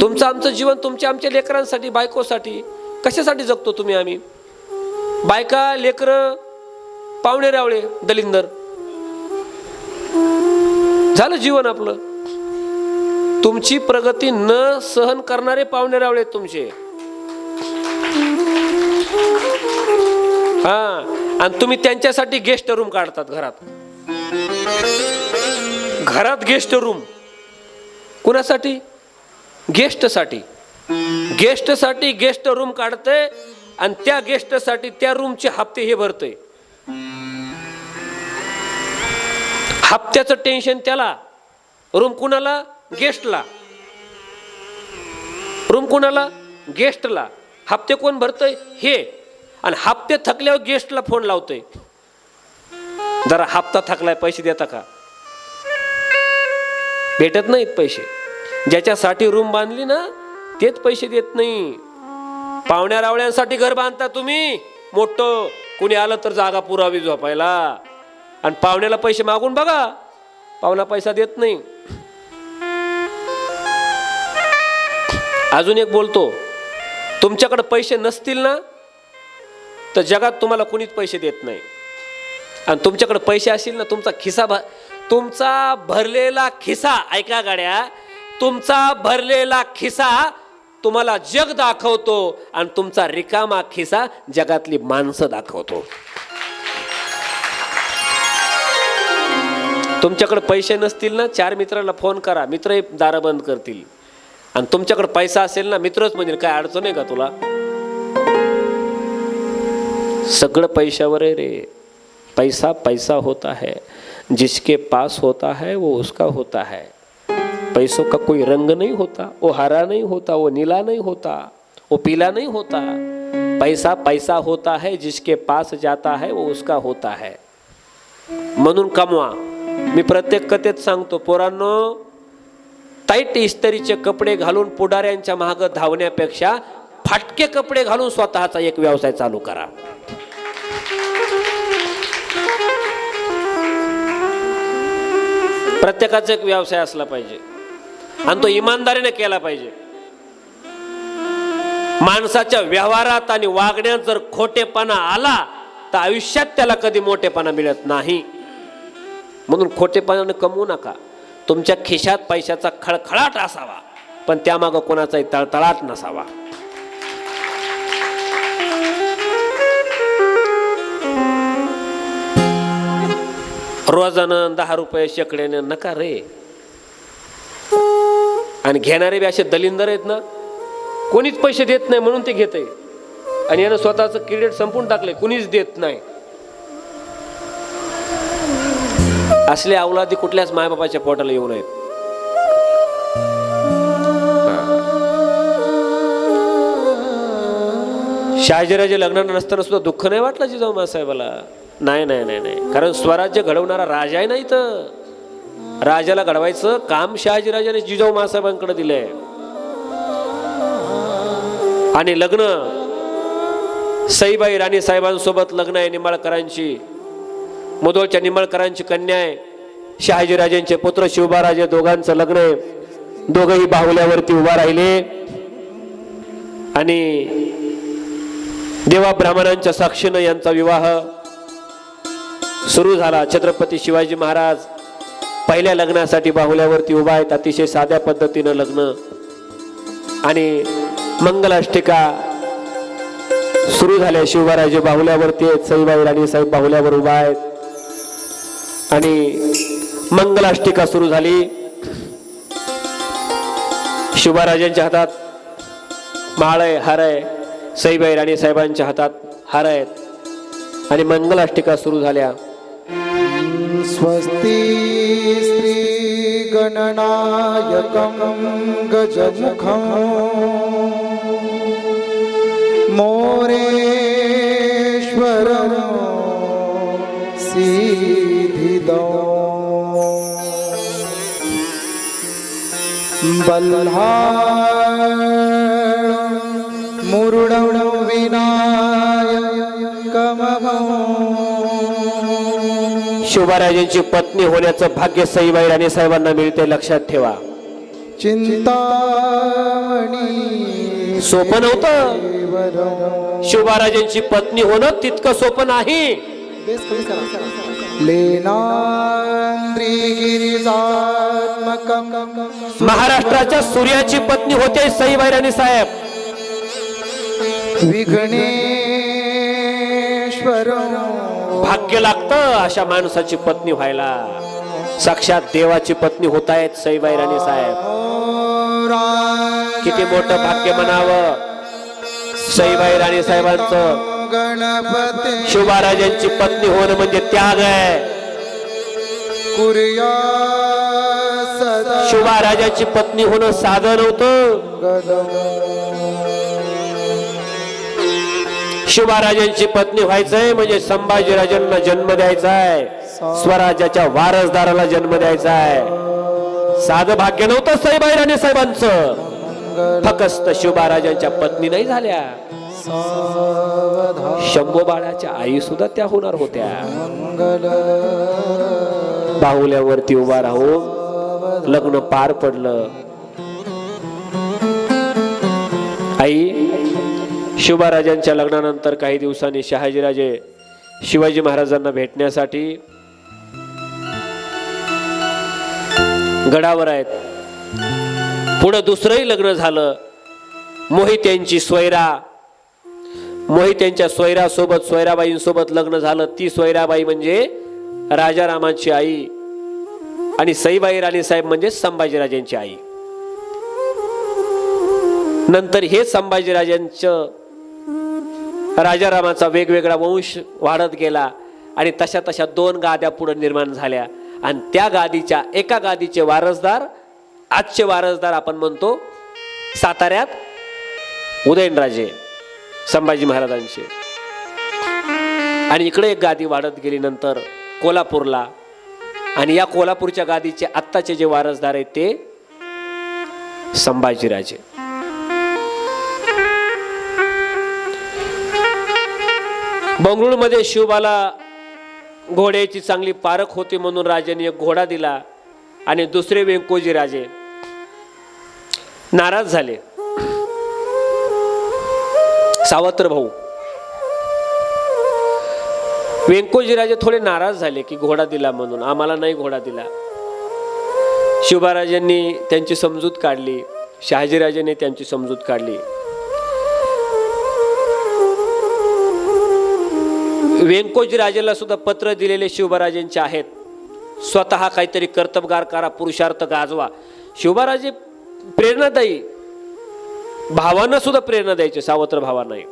तुमचं आमचं जीवन तुमच्या आमच्या लेकरांसाठी बायकोसाठी कशासाठी जगतो तुम्ही आम्ही? बायका लेकरं पाहुणे रावळे दलिंदर. झालं जीवन आपलं. तुमची प्रगती न सहन करणारे पाहुणे रावळे तुमचे. हा आणि तुम्ही त्यांच्यासाठी गेस्ट रूम काढतात घरात. घरात गेस्ट रूम. कुणासाठी? गेस्टसाठी. गेस्टसाठी गेस्ट रूम काढते आणि त्या गेस्टसाठी त्या रूमचे हप्ते हे भरते हप्त्याचं टेन्शन त्याला. रूम कुणाला? गेस्टला. रूम कुणाला? गेस्टला. हप्ते कोण भरतय? हे. आणि हप्ते थकल्यावर गेस्टला फोन लावतोय. जरा हप्ता थकलाय पैसे देता का? भेटत नाहीत पैसे. ज्याच्यासाठी रूम बांधली ना तेच पैसे देत नाही. पाहुण्या रावळ्यांसाठी घर बांधता तुम्ही. मोठं. कुणी आलं तर जागा पुरावी झोपायला. आणि पाहुण्याला पैसे मागून बघा. पाहुणा पैसा देत नाही. अजून एक बोलतो. तुमच्याकडे पैसे नसतील ना तर जगात तुम्हाला कुणीच पैसे देत नाही. आणि तुमच्याकडे पैसे असतील ना तुमचा खिसा भर तुमचा भरलेला खिसा. ऐका गाड्या. तुमचा भरलेला खिसा तुम्हाला जग दाखवतो आणि तुमचा रिकामा खिसा जगातली माणसं दाखवतो. तुमच्याकडे पैसे नसतील ना चार मित्राला फोन करा मित्रही दारं बंद करतील. आणि तुमच्याकडे पैसा असेल ना मित्रच म्हणजे काय अडचण आहे का तुला? सगळं पैशावर आहे रे. पैसा पैसा होता है. जिसके पास होता है वो उसका होता है. पैसों का कोई रंग नहीं होता वो हरा नहीं होता वो नीला नहीं होता वो पीला नहीं होता। पैसा पैसा होता है जिसके पास जाता है वो उसका होता है। म्हणून कमवा मी प्रत्येक कथेत सांगतो पोरांनो टाईट इस्त्रीचे कपडे घालून पुढाऱ्यांच्या माग धावण्यापेक्षा फाटके कपडे घालून स्वतःचा एक व्यवसाय चालू करा. प्रत्येकाचा एक व्यवसाय असला पाहिजे. आणि तो इमानदारीने केला पाहिजे. माणसाच्या व्यवहारात आणि वागण्यात जर खोटेपणा आला तर आयुष्यात त्याला कधी मोठेपणा मिळत नाही. म्हणून खोटेपणाने कमवू नका. तुमच्या खिशात पैशाचा खळखळाट असावा पण त्यामागं कोणाचाही तळतळाट नसावा. रोजानं दहा रुपये शेकड्याने नका रे. आणि घेणारे बी असे दलिंदर आहेत ना कोणीच पैसे देत नाही म्हणून ते घेत आणि यानं स्वतःचं क्रेडिट संपून टाकलंय कुणीच देत नाही. असले अवलादी कुठल्याच मायबापाच्या पोटाला येऊ नयेत. शहाजीराजे लग्नानं नसताना सुद्धा दुःख नाही वाटलं जिजाऊ मासाहेबाला नाही नाही नाही नाही. कारण स्वराज्य घडवणारा राजा आहे नाही तर राजाला घडवायचं काम शहाजीराजाने जिजाऊ मासाहेबांकडे दिलंय. आणि लग्न सईबाई राणी साहेबांसोबत लग्न आहे निंबाळकरांची. मुदोळच्या निंबाळकरांची कन्या आहे. शहाजीराजेंचे पुत्र शिवबाराजे दोघांचं लग्न आहे. दोघंही बाहुल्यावरती उभा राहिले. आणि देवा ब्राह्मणांच्या साक्षीनं यांचा विवाह सुरू झाला. छत्रपती शिवाजी महाराज पहिल्या लग्नासाठी बाहुल्यावरती उभा आहेत अतिशय साध्या पद्धतीनं लग्न. आणि मंगलाष्टिका सुरू झाल्या शिवबाराजे बाहुल्यावरती आहेत सईबाई राणी साहेब बाहुल्यावर उभा आहेत. आणि मंगलाष्टिका सुरू झाली. शिवबाराजांच्या हातात माळ आहे हार आहे सईबाई राणी साहेबांच्या हातात हार आहेत आणि मंगलाष्टिका सुरू झाल्या. स्वस्ती गणनायकं गजमुखं। मोरेश्वरं सीधिदौ। बल्हाळ मुरुडं शिवबाराजांची पत्नी होण्याचं भाग्य सईबाई राणी साहेबांना मिळते लक्षात ठेवा. चिंतामणी सोपं नव्हतं. केवलम् शिवबाराजांची पत्नी होणं तितकं सोपं नाही. महाराष्ट्राच्या सूर्याची पत्नी होते सई बैराणी साहेब. विघ्नेश्वरम् भाग्य लागतं अशा माणसाची पत्नी व्हायला. साक्षात देवाची पत्नी होत आहेत सई बैराणी साहेब. किती मोठं भाग्य म्हणावं. सईबाई राणी साहेबांचं गणपते शिवबाराजांची पत्नी होणं म्हणजे त्याग आहे. शिवबाराजांची पत्नी होणं साधं नव्हतं शिवराजांची पत्नी व्हायचंय म्हणजे संभाजीराजांना जन्म द्यायचा आहे स्वराज्याच्या वारसदाराला जन्म द्यायचा आहे साधं भाग्य नव्हतं साईबाई राणे साहेबांचं. फकस्त शिवबाराजांच्या पत्नी नाही झाल्या. शंभू बाळाच्या आई सुद्धा त्या होणार होत्या. बाहुल्यावरती उभा राहून लग्न पार पडलं. आई शिवबाराजांच्या लग्नानंतर काही दिवसांनी शहाजीराजे शिवाजी महाराजांना भेटण्यासाठी गडावर आहेत. पुढं दुसरंही लग्न झालं. मोहित्यांची स्वैरा मोहित यांच्या स्वैरासोबत स्वैराबाईंसोबत लग्न झालं. ती स्वैराबाई म्हणजे राजारामांची आई आणि सईबाई राणी साहेब म्हणजे संभाजीराजांची आई. नंतर हे संभाजीराजांचं राजारामाचा वेगवेगळा वंश वाढत गेला आणि तशा तशा दोन गाद्या पुढे निर्माण झाल्या. आणि त्या गादीच्या एका गादीचे वारसदार आजचे वारसदार आपण म्हणतो साताऱ्यात उदयनराजे संभाजी महाराजांचे. आणि इकडे एक गादी वाढत गेली नंतर कोल्हापूरला. आणि या कोल्हापूरच्या गादीचे आत्ताचे जे वारसदार आहेत ते संभाजीराजे. बंगळुरूमध्ये शिवबाला घोड्याची चांगली पारख होती म्हणून राजाने एक घोडा दिला आणि दुसरे व्यंकोजी राजे नाराज झाले. सावत्र भाऊ वेंकोजी राजे थोडे नाराज झाले की घोडा दिला म्हणून आम्हाला नाही घोडा दिला. शिवबाराजांनी त्यांची समजूत काढली शहाजीराजांनी त्यांची समजूत काढली. व्यंकोजी राजेला सुद्धा पत्र दिलेले शिवबाराजांचे आहेत. स्वतः काहीतरी कर्तबगार करा पुरुषार्थ गाजवा. शिवबाराजे प्रेरणादायी भावांना सुद्धा प्रेरणा द्यायचे सावत्र भावांनाही